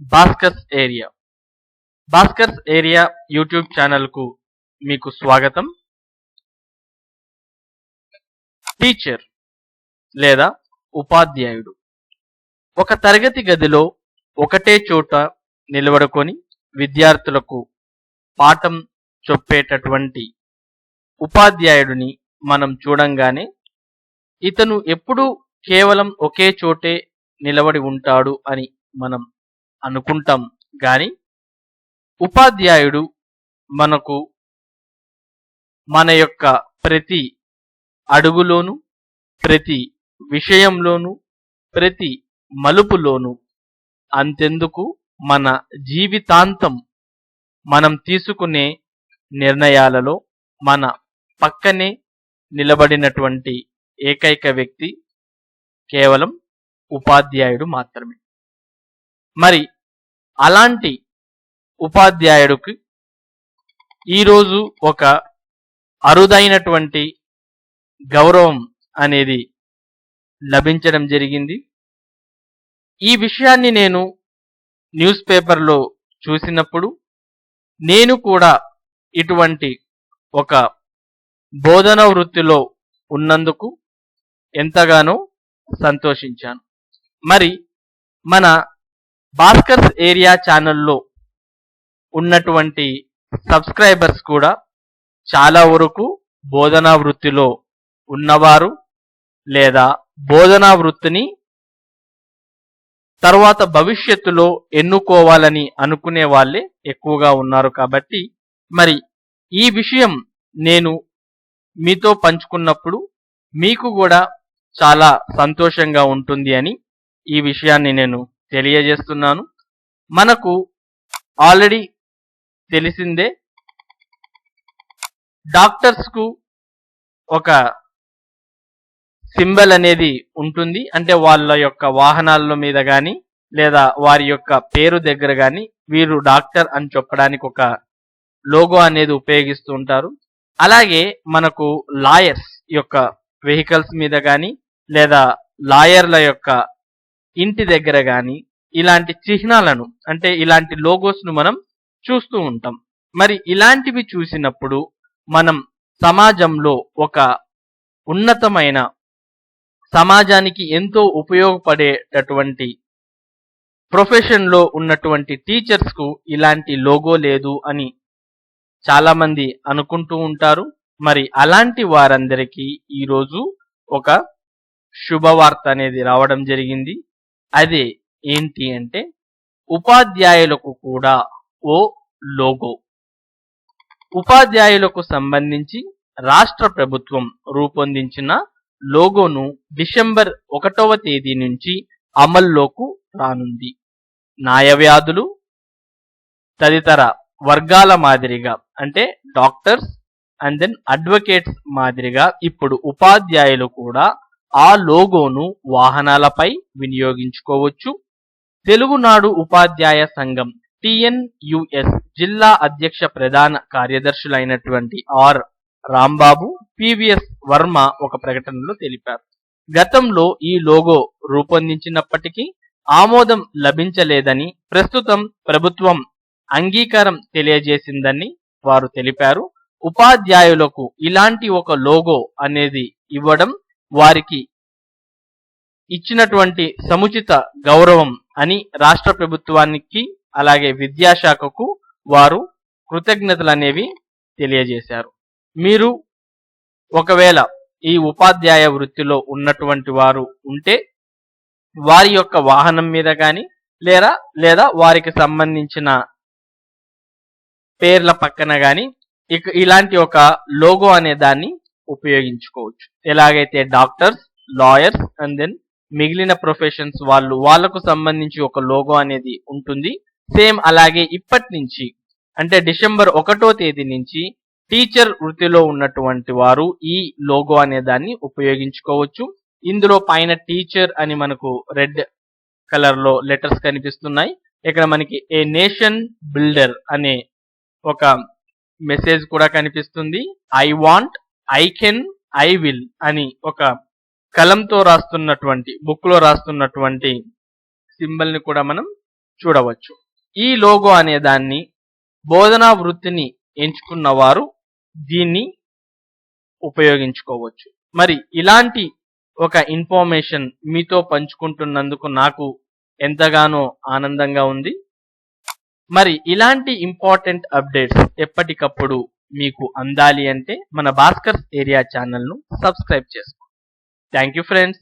Bhaskar's area Bhaskar's area YouTube ఛానల్కు మీకు స్వాగతం. టీచర్ లేదా ఉపాధ్యాయుడు. ఒక తరగతి గదిలో ఒకటే చోట నిలబడుకొని విద్యార్థులకు పాఠం చెప్పేటటువంటి ఉపాధ్యాయుడిని మనం చూడంగానే ఇతను ఎప్పుడూ కేవలం ఒకే చోటే నిలబడి ఉంటాడు అని మనం అనుకుంటాం. గాని ఉపాధ్యాయుడు మనకు మన యొక్క ప్రతి అడుగులోను ప్రతి విషయంలోను ప్రతి మలుపులోను అంతెందుకు మన జీవితాంతం మనం తీసుకునే నిర్ణయాలలో మన పక్కనే నిలబడినటువంటి ఏకైక వ్యక్తి కేవలం ఉపాధ్యాయుడు మాత్రమే. మరి అలాంటి ఉపాధ్యాయుడికి ఈరోజు ఒక అరుదైనటువంటి గౌరవం అనేది లభించడం జరిగింది. ఈ విషయాన్ని నేను న్యూస్ పేపర్లో చూసినప్పుడు నేను కూడా ఇటువంటి ఒక బోధన వృత్తిలో ఉన్నందుకు ఎంతగానో సంతోషించాను. మరి మన భాస్కర్స్ ఏరియా ఛానల్లో ఉన్నటువంటి సబ్స్క్రైబర్స్ కూడా చాలా వరకు బోధనా వృత్తిలో ఉన్నవారు లేదా బోధనా వృత్తిని తర్వాత భవిష్యత్తులో ఎన్నుకోవాలని అనుకునే వాళ్ళే ఎక్కువగా ఉన్నారు కాబట్టి మరి ఈ విషయం నేను మీతో పంచుకున్నప్పుడు మీకు కూడా చాలా సంతోషంగా ఉంటుంది అని ఈ విషయాన్ని నేను తెలియజేస్తున్నాను. మనకు ఆల్రెడీ తెలిసిందే డాక్టర్స్కు ఒక సింబల్ అనేది ఉంటుంది. అంటే వాళ్ళ యొక్క వాహనాల మీద కానీ లేదా వారి యొక్క పేరు దగ్గర కానీ వీరు డాక్టర్ అని చెప్పడానికి ఒక లోగో అనేది ఉపయోగిస్తూ ఉంటారు. అలాగే మనకు లాయర్స్ యొక్క వెహికల్స్ మీద కానీ లేదా లాయర్ల యొక్క ఇంటి దగ్గర కానీ ఇలాంటి చిహ్నాలను అంటే ఇలాంటి లోగోస్ను మనం చూస్తూ ఉంటాం. మరి ఇలాంటివి చూసినప్పుడు మనం సమాజంలో ఒక ఉన్నతమైన సమాజానికి ఎంతో ఉపయోగపడేటటువంటి ప్రొఫెషన్లో ఉన్నటువంటి టీచర్స్కు ఇలాంటి లోగో లేదు అని చాలామంది అనుకుంటూ ఉంటారు. మరి అలాంటి వారందరికీ ఈరోజు ఒక శుభవార్త అనేది రావడం జరిగింది. అదే ఏంటి అంటే ఉపాధ్యాయులకు కూడా ఓ లోగో. ఉపాధ్యాయులకు సంబంధించి రాష్ట్ర ప్రభుత్వం రూపొందించిన లోగోను డిసెంబర్ ఒకటవ తేదీ నుంచి అమల్లోకి రానుంది. న్యాయవ్యాధులు తదితర వర్గాల మాదిరిగా అంటే డాక్టర్స్ అండ్ దెన్ అడ్వకేట్స్ మాదిరిగా ఇప్పుడు ఉపాధ్యాయులు కూడా ఆ లోగోను వాహనాలపై వినియోగించుకోవచ్చు. తెలుగునాడు ఉపాధ్యాయ సంఘం టిఎన్యుఎస్ జిల్లా అధ్యక్ష ప్రధాన కార్యదర్శులైనటువంటి ఆర్ రాంబాబు పివిఎస్ వర్మ ఒక ప్రకటనలో తెలిపారు. గతంలో ఈ లోగో రూపొందించినప్పటికీ ఆమోదం లభించలేదని ప్రస్తుతం ప్రభుత్వం అంగీకారం తెలియజేసిందని వారు తెలిపారు. ఉపాధ్యాయులకు ఇలాంటి ఒక లోగో అనేది ఇవ్వడం వారికి ఇచ్చినటువంటి సముచిత గౌరవం అని రాష్ట్ర ప్రభుత్వానికి అలాగే విద్యాశాఖకు వారు కృతజ్ఞతలు అనేవి తెలియజేశారు. మీరు ఒకవేళ ఈ ఉపాధ్యాయ వృత్తిలో ఉన్నటువంటి వారు ఉంటే వారి యొక్క వాహనం మీద కానీ లేదా లేదా వారికి సంబంధించిన పేర్ల పక్కన కానీ ఇక ఇలాంటి ఒక లోగో అనే దాన్ని ఉపయోగించుకోవచ్చు. ఎలాగైతే డాక్టర్స్ లాయర్స్ అండ్ దెన్ మిగిలిన ప్రొఫెషన్స్ వాళ్ళు వాళ్ళకు సంబంధించి ఒక లోగో అనేది ఉంటుంది. సేమ్ అలాగే ఇప్పటి నుంచి అంటే డిసెంబర్ ఒకటో తేదీ నుంచి టీచర్ వృత్తిలో ఉన్నటువంటి వారు ఈ లోగో అనే దాన్ని ఉపయోగించుకోవచ్చు. ఇందులో పైన టీచర్ అని మనకు రెడ్ కలర్లో లెటర్స్ కనిపిస్తున్నాయి. ఇక్కడ మనకి ఏ నేషన్ బిల్డర్ అనే ఒక మెసేజ్ కూడా కనిపిస్తుంది. I want I can I will అని ఒక కలంతో రాస్తున్నటువంటి బుక్లో రాస్తున్నటువంటి సింబల్ని కూడా మనం చూడవచ్చు. ఈ లోగో అనే దాన్ని బోధనా వృత్తిని ఎంచుకున్న వారు దీన్ని ఉపయోగించుకోవచ్చు. మరి ఇలాంటి ఒక ఇన్ఫర్మేషన్ మీతో పంచుకుంటున్నందుకు నాకు ఎంతగానో ఆనందంగా ఉంది. మరి ఇలాంటి ఇంపార్టెంట్ అప్డేట్స్ ఎప్పటికప్పుడు మీకు అందాలి అంటే మన భాస్కర్ ఏరియా ఛానల్ను సబ్స్క్రైబ్ చేసుకోండి. Thank you friends